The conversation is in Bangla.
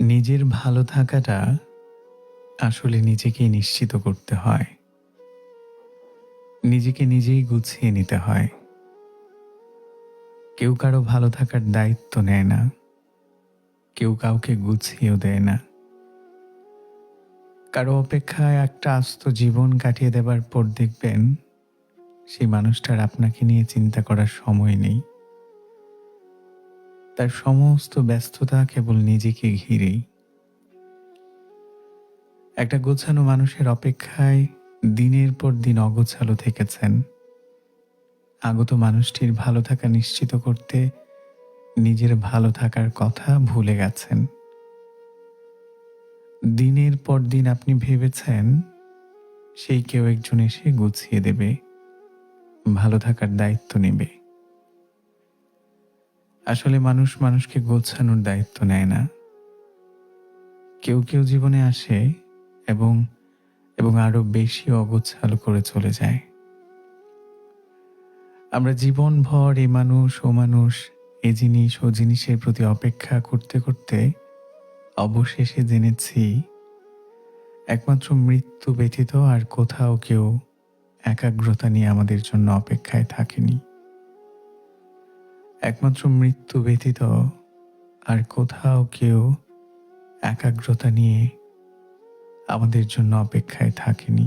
নিজের ভালো থাকাটা আসলে নিজেকেই নিশ্চিত করতে হয়। নিজেকে নিজেই গুছিয়ে নিতে হয়। কেউ কারও ভালো থাকার দায়িত্ব নেয় না। কেউ কাউকে গুছিয়েও দেয় না। কারও অপেক্ষায় একটা আস্ত জীবন কাটিয়ে দেবার পর দেখবেন, সেই মানুষটার আপনাকে নিয়ে চিন্তা করার সময় নেই। তার সমস্ত ব্যস্ততা কেবল নিজেকে ঘিরেই। একটা গোছানো মানুষের অপেক্ষায় দিনের পর দিন অগোছালো থেকেছেন। আগত মানুষটির ভালো থাকা নিশ্চিত করতে নিজের ভালো থাকার কথা ভুলে গেছেন। দিনের পর দিন আপনি ভেবেছেন সেই কেউ একজন এসে গুছিয়ে দেবে, ভালো থাকার দায়িত্ব নেবে। আসলে মানুষ মানুষকে গোছানোর দায়িত্ব নেয় না। কেউ কেউ জীবনে আসে এবং এবং আরও বেশি অগোছালো করে চলে যায়। আমরা জীবনভর এ মানুষ, ও মানুষ, এ জিনিস, ও জিনিসের প্রতি অপেক্ষা করতে করতে অবশেষে জেনেছি, একমাত্র মৃত্যু ব্যতীত আর কোথাও কেউ একাগ্রতা নিয়ে আমাদের জন্য অপেক্ষায় থাকেনি। একমাত্র মৃত্যু ব্যতীত আর কোথাও কেউ একাগ্রতা নিয়ে আমাদের জন্য অপেক্ষায় থাকেনি।